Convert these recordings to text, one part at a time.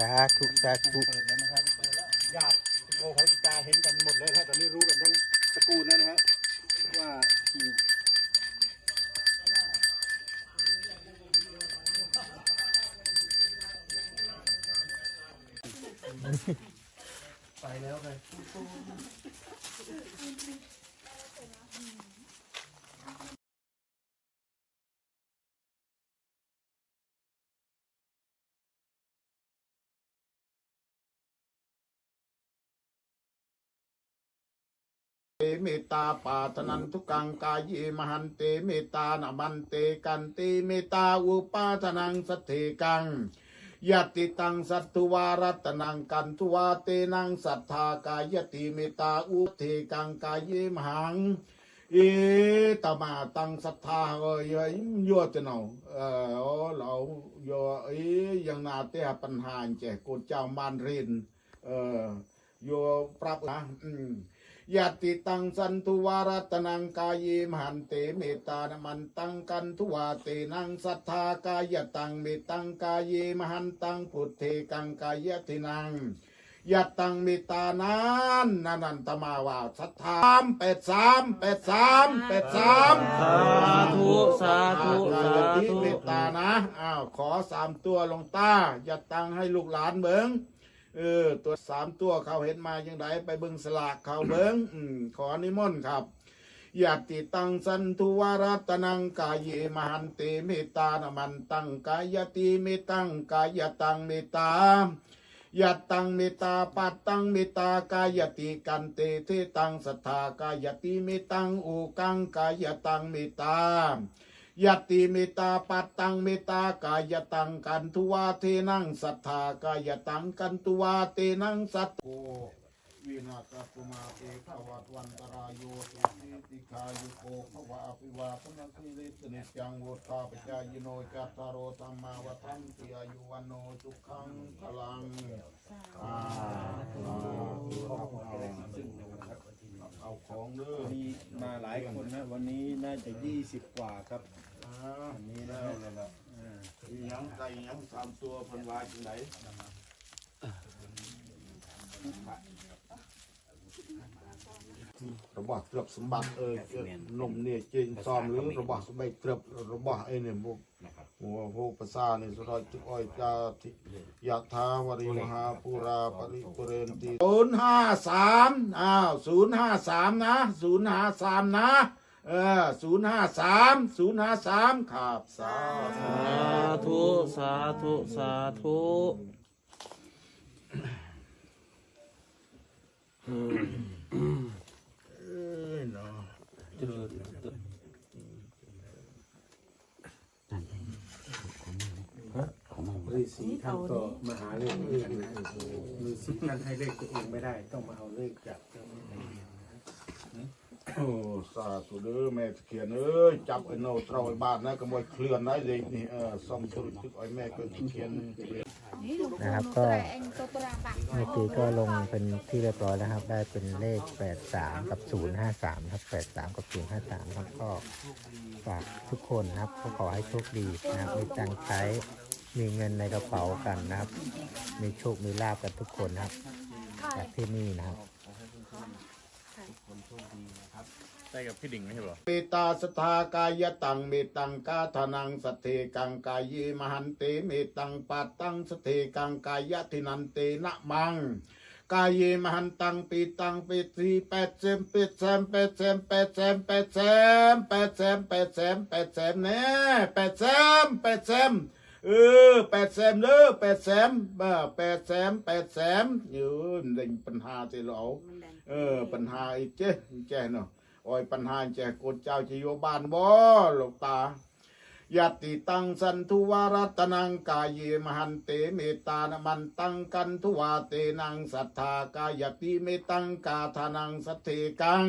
สาธุสาธุเปิดแล้วนะครับญาติโอเขาจาเห็นกันหมดเลยฮะตอนนี้รู้กันทั้งตระกูลแล้วนะฮะว่าอืมไปแล้วไง เมตตาปาตนันทุกังกายเยมหันเตเมตตานามันเตกันเตเมตตาอุปาทนังสตเทกังยติตังสัตตุวารัตนังกันทุวาเตนังสัทธากายติเมตตาอุเทกังกายเยมหังเอตมาตังศรัทธาเอยยัวจะเนาเออเรายั่วเอ้ยังนาเตะปัญหาแจกกูเจ้ามานรินเออยั่วปรับนะอืม ยติตังสันตุวารัตนังกายเยมหันเตเมตตานมันตังกันทุวาเตนังสัทธากายตังเมตังกายเยมหันตังพุทเทกังกายตินังยตังเมตตานั้นนันันตมาวาสัทธามแปดสามแปดสามแปดสามสาธุสาธุสากายติธุเมตตานะอ้าวขอสามตัวลงตายตังให้ลูกหลานเบิง เออ ตัวสามตัวเขาเห็นมายังไงไปเบิ่งสลากเขาเบิ่งอืมขอนิมนต์ครับยาติตังสันทุวารัตนังกายเยมหันเตเมตตานามันตังกายติเมตังกายตังเมตตายะตังเมตตาปัตตังเมตตากายติกันเตเทตังสัทธากายติเมตังอุกังกายตังเมตตา ยติเมตตาปัตตังเมตตากายตังกันทุวาเทนังสัทธากายตังกันทุวาเตนังสัทโกวินาศปุมาเตภวัตวันตรายโยสุขีติคายุโกภวะอภิวาทนาสิริสนิจังวุฒาปจายโนจัตตารโอธรรมาวัฏันติอายุวันโนสุขังพลังอ่า เอาของเด้อมีมาหลายคนนะ วันนี้น่าจะยี่สิบกว่าครับอ่าวันนี้นะแล้วแล้วแล้วอีหยังไก่หยังสามตัวเพันวายจังไดระบอบตรบสมบัติเอ่ยนมเนี่ยจริงซ้อมหรือระบอบสมัยตรบระบอบไอ้เนี่ย พวกหัวพวกภาษาเนี่ยสุดยอดจุกอ้อยจาทิยะทาวริมหาปุราปริปุเรนติศูนย์ห้าสามอ้าวศูนย์ห้าสามนะศูนย์ห้าสามนะเออศูนย์ห้าสามศูนย์ห้าสามครับสาธุ สาธุ สาธุสาธุอืม เอ้ยเนาะ ฤาษีท่านก็มาหาเลขเองนะฤาษีท่านให้เลขตัวเองไม่ได้ ต้องมาเอาเลขจากเจ้าแม่ตะเคียนโอ้สาธุเด้อแม่ตะเคียนเอ้ยจับไอ้โนเตราไอ้บ้านนะก็บ่เคลื่อนได้เลยนี่เออส่องตุกตุกไอ้แม่ก็ตะเคียนนะครับก็เมื่อกี้ก็ลงเป็นที่เรียบร้อยแล้วครับ ได้เป็นเลข 83 กับ 053 ครับ 83 กับ 053 ครับก็ฝากทุกคนนะครับก็ขอให้โชคดีนะครับมีตังค์ใช้ มีเงินในกระเป๋ากันนะครับ มีโชค มีลาบกันทุกคนนะครับ จากที่นี่นะครับ ได้กับพี่ดิ่งไหม่ใช่เหรมตตาสทากายตังเมตังกาธนังสทเทกังกายีมหันเตเมตังปัตตังสทเทกังกายทินันเตนะมัง กายีมหันตังปีตังปีตีแปดเซมปีแซมแปดเซมแปดเซมแปดเซมแปดเซมแปดเซมแปดเซมแน่แปดเซมแปดเซม เออแปดเซมเด้อแปดเซมเออแปดเซมแปดเซมอยู่ดิ่งปัญหาที่เราเออ ปัญหาอีกเจ้เจ้เนาะโอ้ยปัญหาแจกกดเจ้าจะอยู่บ้านบ่หลวงตายติตังสันทุวารัตนังกายเยมหันเตเมตตานมันตังกันทุวาเตนังสัทธากายติเมตังกาธานังสัทเทกัง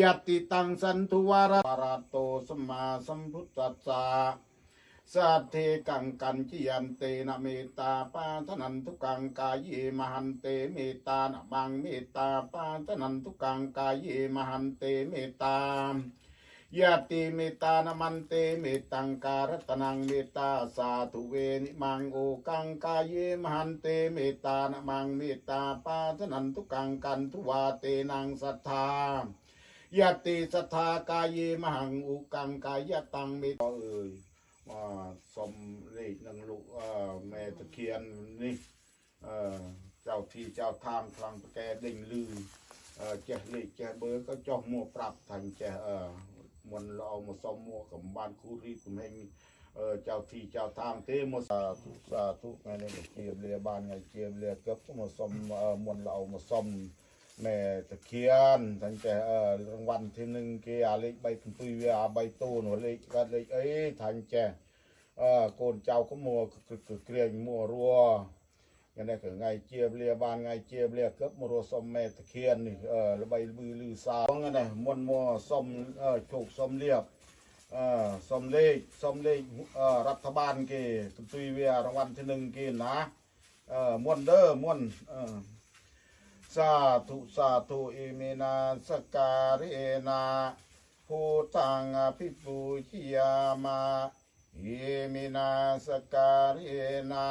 ยติตังสันทุวารัตระโตสมมาสัมพุทธัสสะ สัทเทกังกันจิยันเตนะเมตตาปาทนันทุกังกายเยมหันเตเมตตานะบังเมตตาปาทนันทุกังกายเยมหันเตเมตตายะติเมตตานมันเตเมตตังการตนังเมตตาสาธุเวนิมังโอกังกายเยมหันเตเมตตานมังเมตตาปาทนันทุกังกันทุวาเตนังสัทธายะติสัทธากายเยมหังอุกังกายตังเมตตเอ่ย សុំលេខនឹងលោកមេតគៀននេះចៅទីចៅឋានខ្លាំងប្រកែដេញលឺចេះលេខចេះបើក៏ចោះមកប្រាប់ថាចេះមុនល្អមកសុំមកកំបានគូរីកំហេងចៅទីចៅឋានទេមកសាធុសាធុថ្ងៃនេះជាលាបានថ្ងៃជាលាកឹបមកសុំមុនល្អមកសុំ ม่ตมสาธุสาธุไงเนี่ยเจียมเรียบ้านไงเจียมเรียเก็บมาซ่อมเอ่อมันเราเอามาซ่อมแม่ตะเคียนทันเจ้าเอ่อรางวัลที่หนึ่งเกียร์เลขใบคุปุยเวียใบตูนหัวเลขก็เลขเอ้ยทันเจ้าเออโกนเจ้าก็มัวเกลียงมัวรัวยังได้ก็ไงเจียบเรียบานไงเจียบเรียเกือบมรสมแม่ตะเคียนนี่เออใบมือลือสาวงั้นนะมวนมัวส้มเออโชคส้มเรียบเออส้มเลขส้มเลขเออรัฐบาลเกตุตุยเวียรางวัลที่หนึ่งเกนะเออมวนเด้อมวนเออ สาธุสาธุเอเมนาสการเอนาภูตังอภิปูชิยามาเอเมนาสการเอนา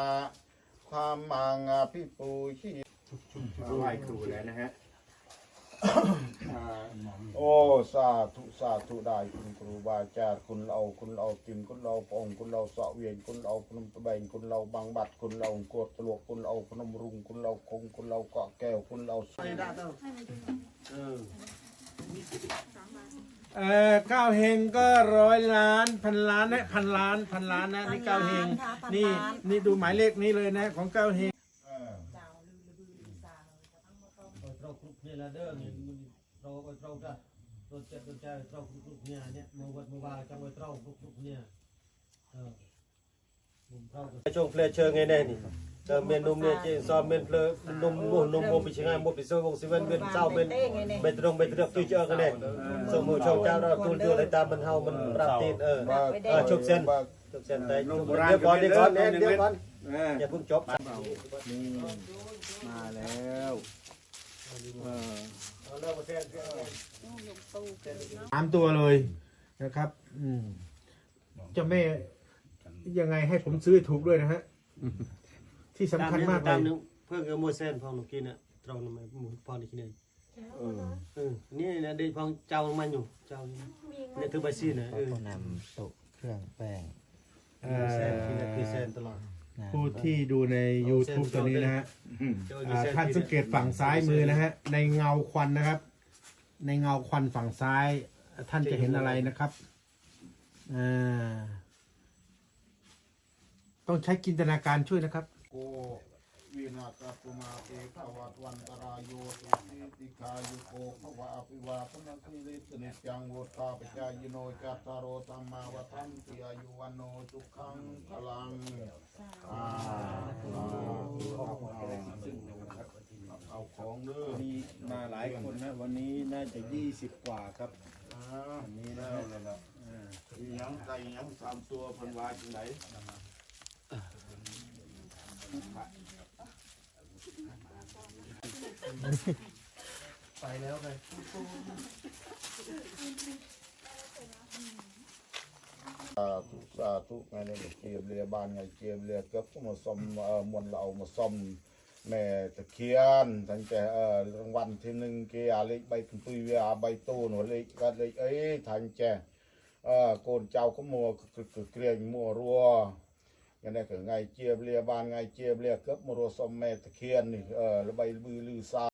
ความมังอภิปูชีไหว้ครูแล้วนะฮะอ่า โอ้สาธุสาธุได้คุณครูบาอาจารย์คุณเราคุณเราติมคุณเราปองคุณเราเสาะเวียนคุณเราพนมตะแบงคุณเราบางบัดคุณเรากวดตลวกคุณเราพนมรุงคุณเราคงคุณเราเกาะแก้วคุณเราเอ่อเก้าเฮงก็ร้อยล้านพันล้านนะพันล้านพันล้านนะนี่เก้าเฮงนี่นี่ดูหมายเลขนี้เลยนะของเก้าเฮง เออ เรา คุกเนี่ยละเด้อเนี่มันเราไปเราจะตัวเจ็บตัวใจเราคุกคุเนี่ยเนี่ยมาวัดมาวาจังไว้เราคุกคุกเนี่ยเออมุมช่วงเพลเชอร์ไงแน่นี่เมเมนนุ่มเนี่ยเจีนซอมเมนเพลนุ่มมุ่งนุ่มมุ่งไชิงานมุ่งไปซื้อวงซีเว่นเมนเศร้าเมนเมนตรงเมนตรับตุ้ยเจอกันเน่ยสมุชาวเจ้าเราตุ้ยตัวอะไรตามมันเฮามันรับตีนเออเออชุบเซนชุบเซนแต่เดี๋ยวก่อนเดี๋ยวก่อนเดี๋ยวก่อนอย่าเพิ่งจบมาแล้ว สามตัวเลยนะครับ อืมจะาแม่ยังไงให้ผมซื้อถูกด้วยนะฮะ ที่สำคัญมากเลตามย นึงเพื่อนก็โมเซนพองนกินน่ะตรงนั้นหมุนพอนี่กินเองเออนี่นะเด็กพองเจ้ามันอยู่เจ้านี่เนี่ยถือใบซีนะเออ ก็นำตุเครื่องแป้ง เซนกินนะคือเซนตลอด ผู้ที่ดูใน YouTube ตัวนี้นะฮะចូលอ่าท่านสังเกตฝั่งซ้ายมือนะฮะ ในเงาควันนะครับ ในเงาควันฝั่งซ้าย ท่านจะเห็นอะไรนะครับอ่าต้องใช้จินตนาการช่วยนะครับ โกวินาศปุมาเตภวัตวันตรายโยสุขีติคายุโกภวะอภิวาทนาสิริสนิจจังวุฒาปจายโนจัตตารโอธรรมาวทันติอายุวันโนสุขังพลัง จะยี่สิบกว่าครับอ่านี่แล้วเลยนะมีหยังไก่หยังสามตัวเพันวาจังไหนไปแล้วไงสาธุสาธุไงเนี่ยเจียมเรียบ้านไงเจียมเรียเกือบมาซ่อมเอ่อมวนเราเอามาซ่อม แม่ตะเคียนทันแต่เออรางวัลที่หนึ่งเกียร์เลขใบคุปุยเวียใบตูนหัวเลขก็เลขเอ้ยทันแจเอ่อโกนเจ้าก็มัวเกลียงมัวรัวยังไงก็ไงเจียบเรียบ้านไงเจียบเรียเกือบมารสมแม่ตะเคียนนี่เออใบบือลือซา